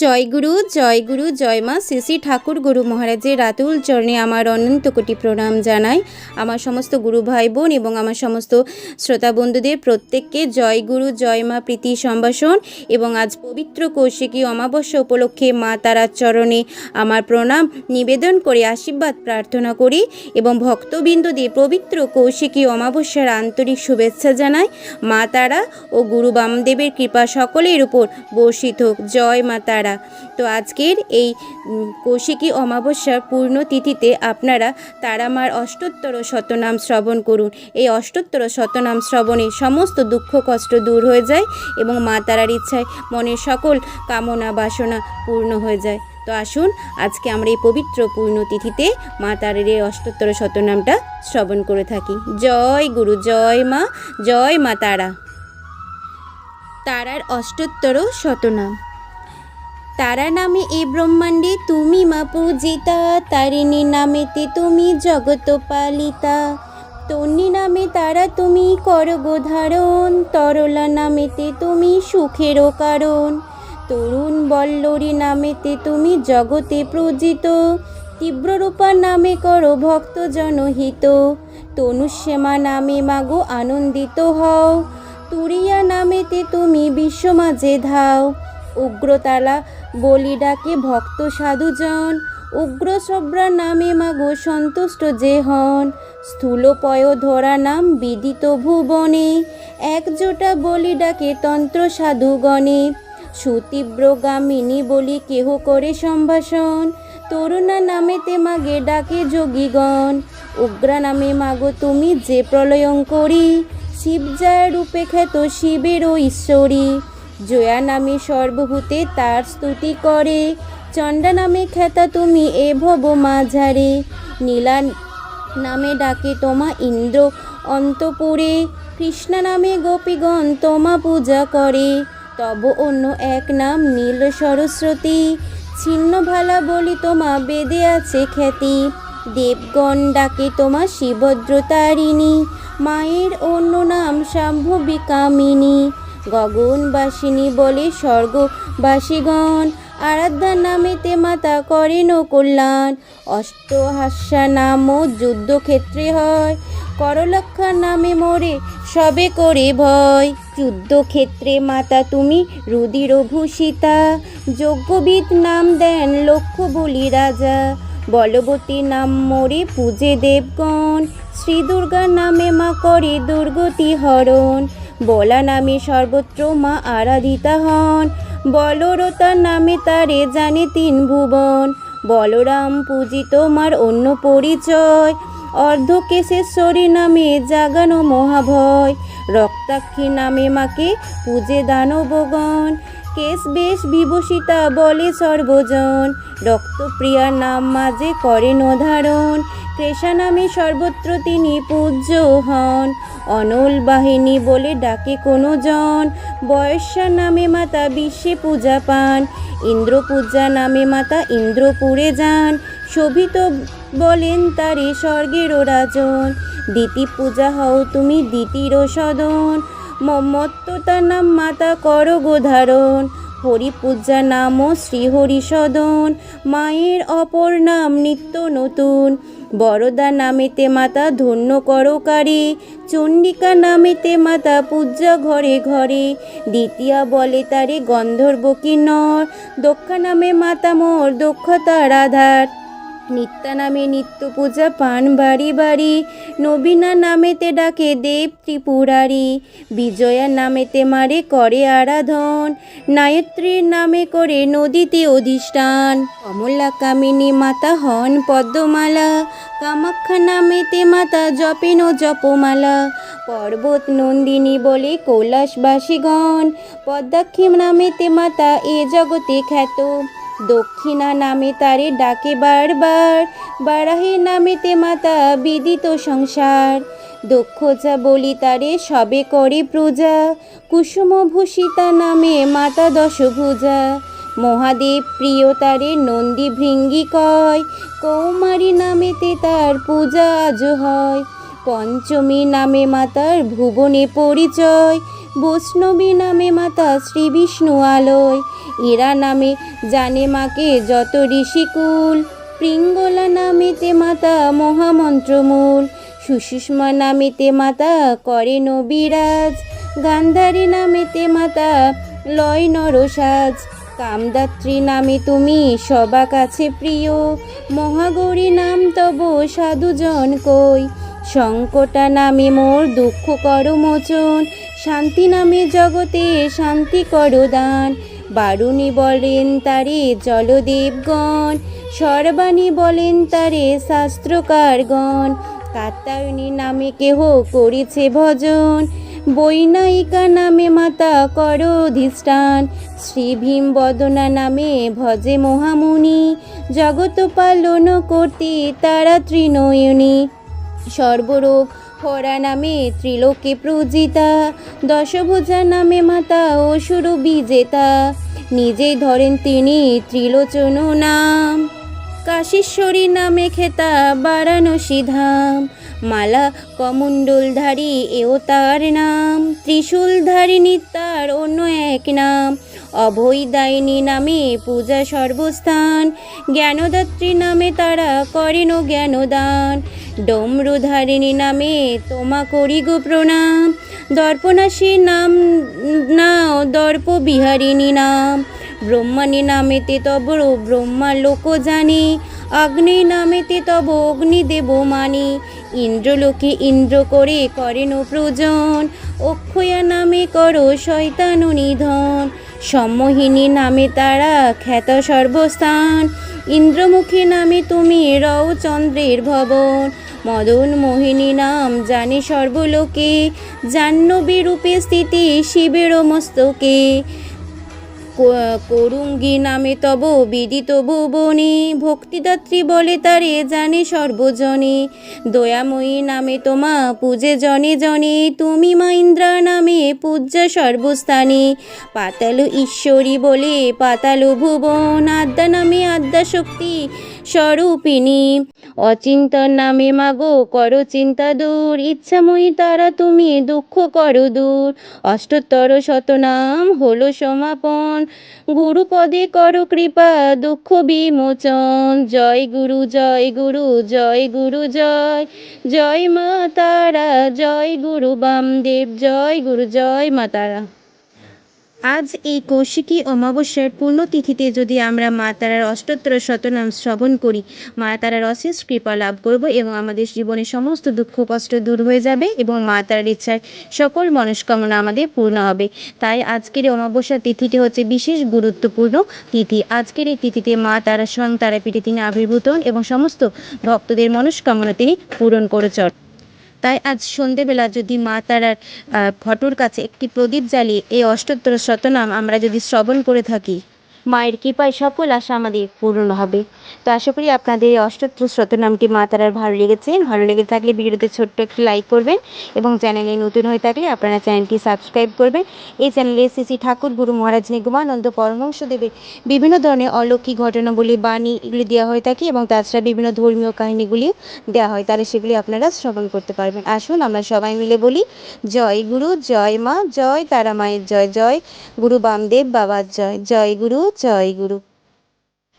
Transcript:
জয় গুরু জয় গুরু, জয় মা, শ্রী শ্রী ঠাকুর গুরু মহারাজের রাতুল চরণে আমার অনন্ত কোটি প্রণাম জানাই। আমার সমস্ত গুরু ভাই বোন এবং আমার সমস্ত শ্রোতা বন্ধুদের প্রত্যেককে জয় গুরু, জয় মা প্রীতি সম্ভাষণ এবং আজ পবিত্র কৌশিকী অমাবস্যা উপলক্ষে মা তারার চরণে আমার প্রণাম, নিবেদন করে আশীর্বাদ প্রার্থনা করি এবং ভক্তবৃন্দদের পবিত্র কৌশিকী অমাবস্যার আন্তরিক শুভেচ্ছা জানাই। মা তারা ও গুরু বামদেবের কৃপা সকলের উপর বর্ষিত হোক। জয় মা তারা। তো আজকের এই কৌশিকী অমাবস্যার পূর্ণ তিথিতে আপনারা তারামার অষ্টোত্তর শতনাম শ্রবণ করুন। এই অষ্টোত্তর শতনাম শ্রবণে সমস্ত দুঃখ, কষ্ট দূর হয়ে যায় এবং মা তারার ইচ্ছায় মনের সকল কামনা, বাসনা পূর্ণ হয়ে যায়। তো আসুন, আজকে আমরা এই পবিত্র পূর্ণ তিথিতে মা তারার এই অষ্টোত্তর শতনামটা শ্রবণ করে থাকি। জয় গুরু, জয় মা জয় মা তারা। তারার অষ্টোত্তর শতনাম। তারা নামে এ ব্রহ্মাণ্ডে তুমি মা পূজিতা, তারিণী নামেতে তুমি জগত পালিতা। তন্নি নামে তারা তুমি করগো ধারণ, তরলা নামেতে তুমি সুখেরও কারণ। তরুণ বল্লরী নামেতে তুমি জগতে প্রজিত তীব্ররূপা নামে করো ভক্ত জনহিত। তনুশ্যামা নামে মাগো আনন্দিত হও, তুরিয়া নামেতে তুমি বিশ্ব মাঝে ধাও। উগ্রতালা বলি ডাকে, ভক্ত সাধুজন উগ্র সব্রা নামে মাগো সন্তুষ্ট যে হন। স্থূলপয় ধরা নাম বিদিত ভুবনে, একজোটা বলি ডাকে তন্ত্র সাধুগণে। সুতীব্রগামিনী বলি কেহ করে সম্ভাষণ, তরুণা নামেতে মাগে ডাকে যোগীগণ। উগ্রা নামে মাগো তুমি যে প্রলয়ঙ্করী, শিবজয় রূপে খ্যাত শিবেরও ঈশ্বরী। জয়া নামে সর্বভূতে তার স্তুতি করে। চণ্ডা নামে খ্যাতা তুমি এ ভব মাঝারে। নীলা নামে ডাকে তোমা ইন্দ্র অন্তপুরে। কৃষ্ণ নামে গোপীগণ তোমা পূজা করে। তব অন্য এক নাম নীল সরস্বতী। ছিন্ন ভালা বলি তোমা বেদে আছে খ্যাতি। দেবগণ ডাকে তোমা শিবদ্রতারিণী। মায়ের অন্য নাম শাম্ভবী কামিনী। গগনবাসিনী বলে, স্বর্গবাসীগণ আরাধ্যা নামেতে মাতা করেন কল্যাণ। অষ্টহাস্যা নামও যুদ্ধক্ষেত্রে হয়, করলক্ষা নামে মোরে সবে করে ভয়। যুদ্ধক্ষেত্রে মাতা তুমি রুদির ভূষিতা যজ্ঞবিদ নাম দেন লক্ষ বলি রাজা। বলবতী নাম মোরে পূজে দেবগণ শ্রী দুর্গা নামে মা করে দুর্গতি হরণ বলা নামে সর্বত্র মা আরাধিতা হন। বলরতার নামে তারে জানে তিন ভুবন। বলরাম পূজিত মার অন্য পরিচয়। অর্ধকেশেশ্বরী নামে জাগানো মহাভয়। রক্তাক্ষী নামে মাকে পূজে দানবগণ কেশ বেশ বিভূষিতা বলে সর্বজন। রক্তপ্রিয়া নাম মাঝে করেন ধারণ ক্রেশা নামে সর্বত্র তিনি পূজ্য হন। অনল বাহিনী বলে ডাকে কোনো জন বয়স্যা নামে মাতা বিশ্বে পূজা পান। ইন্দ্র পূজা নামে মাতা ইন্দ্রপুরে যান। শোভিত বলেন, তারে স্বর্গেরও রাজন। দিতি পূজা হও তুমি দিতির সদন। মমত্ততা নাম মাতা কর গোধারণ হরি পূজা নাম শ্রীহরি সদন মায়ের অপর নাম নিত্য নতুন, বরদা নামেতে মাতা ধন্য করকারী চণ্ডিকা নামেতে মাতা পূজা ঘরে ঘরে, দ্বিতীয়া বলে তারে গন্ধর্ব কিন্নর, দক্ষা নামে মাতা মোর দক্ষতার আধার। নিত্যা নামে নিত্য পূজা পান বাড়ি বাড়ি। নবীনা নামেতে ডাকে দেব ত্রিপুরারি। বিজয়া নামেতে মারে করে আরাধন। নায়ত্রীর নামে করে নদীতে অধিষ্ঠান। কমলা কামিনী মাতা হন পদ্মমালা। কামাখ্যা নামেতে মাতা জপেন জপমালা। পর্বত নন্দিনী বলে কৈলাসবাসীগণ। পদ্মাক্ষী নামেতে মাতা এ জগতে খ্যাত। দক্ষিণা নামে তারে ডাকে বারবার, বারাহি নামেতে মাতা বিদিত সংসার। দক্ষজা বলি তারে সবে করে প্রজা কুসুমভূষিতা নামে মাতা দশভুজা। মহাদেব প্রিয় তারে নন্দী ভৃঙ্গি কয়, কৌমারী নামেতে তার পূজা আজ হয়। পঞ্চমী নামে মাতার ভুবনে পরিচয় বৈষ্ণবী নামে মাতা শ্রী বিষ্ণু আলয়। এরা নামে জানে মাকে যত ঋষিকুল। পিঙ্গলা নামেতে মাতা মহামন্ত্রমূল। সুষুষ্মা নামেতে মাতা করে নবিরাজ। গান্ধারী নামেতে মাতা লয় নরসাজ। কামদাত্রী নামে তুমি সবা কাছে প্রিয়। মহাগৌরী নাম তব সাধুজন কই। সংকটা নামে মোর দুঃখ কর মোচন। শান্তি নামে জগতে শান্তি কর দান। বারুণী বলেন তারে জলদেবগণ, সর্বাণী বলেন তারে শাস্ত্রকারগণ। কাত্যায়নী নামে কেহ করেছে ভজন, বৈনায়িকা নামে মাতা কর অধিষ্ঠান। শ্রী ভীম বদনা নামে ভজে মহামুনি, জগৎ পালন করতে তারা ত্রিনয়নী। সর্বরোগ হরা নামে ত্রিলোকে প্রজিতা দশভুজা নামে মাতা অসুর বিজেতা। নিজেই ধরেন তিনি ত্রিলোচন নাম। কাশীশ্বরী নামে খেতা বারাণসী ধাম। মালা কমণ্ডলধারী এও তার নাম। ত্রিশূলধারিণী তার অন্য এক নাম। অভয়দায়িনী নামে পূজা সর্বস্থান। জ্ঞানদাত্রী নামে তারা করেন জ্ঞানদান। ডমরুধারিণী নামে তোমা করি গো প্রণাম। দর্পনাশী নাম নাও দর্প বিহারিণী নাম। ব্রহ্মাণী নামেতে তব ব্রহ্মা লোক জানে অগ্নি নামেতে তব অগ্নিদেব মানি। ইন্দ্রলোকে ইন্দ্র করে করেন প্রজন অক্ষয়া নামে করো শয়তান নিধন। সম্মোহিনী নামে তারা খ্যাত সর্বস্থান ইন্দ্রমুখী নামে তুমি রও চন্দ্রের ভবন। মদন মোহিনী নাম জানে সর্বলোকে। জাহ্নবী রূপে স্থিতি শিবের মস্তকে। করুঙ্গী নামে তব বিদিত ভুবনে ভক্তিদাত্রী বলে তারে জানে সর্বজনে। দয়াময়ী নামে তোমা পূজে জনে জনে, তুমি মা ইন্দ্রা নামে পূজা সর্বস্থানে। পাতাল ঈশ্বরী বলে পাতাল ভুবন, আদ্যা নামে আদ্যা শক্তি স্বরূপিণী। অচিন্তন নামে মাগো, করো চিন্তা দূর। ইচ্ছাময়ী তারা, তুমি দুঃখ করো দূর। অষ্টোত্তর শতনাম হলো সমাপন। গুরুপদে করো কৃপা, দুঃখ বিমোচন। জয় গুরু জয় গুরু জয় গুরু, জয়। জয় মা তারা, জয় গুরু বামদেব, জয় গুরু, জয় মা তারা। আজ এই কৌশিকী অমাবস্যার পুণ্যতিথিতে যদি আমরা মা তারার অষ্টোত্তর শতনাম শ্রবণ করি, মা তারার অশেষ কৃপা লাভ করব এবং আমাদের জীবনে সমস্ত দুঃখ, কষ্ট দূর হয়ে যাবে এবং মা তারার ইচ্ছার সকল মনস্কামনা আমাদের পূর্ণ হবে। তাই আজকের অমাবস্যা তিথিটি হচ্ছে বিশেষ গুরুত্বপূর্ণ তিথি। আজকের এই তিথিতে মা তারা স্বয়ং তারাপীঠে তিনি আবির্ভূত এবং সমস্ত ভক্তদের মনস্কামনা তিনি পূরণ করে চল তাই আজ সন্ধেবেলা যদি মা তারার ফটোর কাছে একটি প্রদীপ জ্বালিয়ে এই অষ্টোত্তর শতনাম আমরা যদি শ্রবণ করে থাকি। মায়ের কৃপায় সকল আশা আমাদের পূর্ণ হবে। তো আশা করি আপনাদের এই অষ্টোত্তর শতনামটি মা তারার ভালো লেগেছে। ভালো লেগে থাকলে ভিডিওতে ছোট্ট একটি লাইক করবেন এবং চ্যানেলে নতুন হয়ে থাকলে আপনারা চ্যানেলটি সাবস্ক্রাইব করবেন। এই চ্যানেলে শ্রী ঠাকুর গুরু মহারাজ নিগমানন্দ পরমহংসদেবের বিভিন্ন ধরনের অলৌকিক ঘটনাবলী, বাণী এগুলি দেওয়া হয়ে থাকে এবং তাছাড়া বিভিন্ন ধর্মীয় কাহিনীগুলি দেওয়া হয়, তাহলে সেগুলি আপনারা শ্রবণ করতে পারবেন। আসুন আমরা সবাই মিলে বলি, জয় গুরু, জয় মা, জয় তারা মায়ের জয় জয় গুরু বামদেব বাবার জয় জয় গুরু জয় গুরু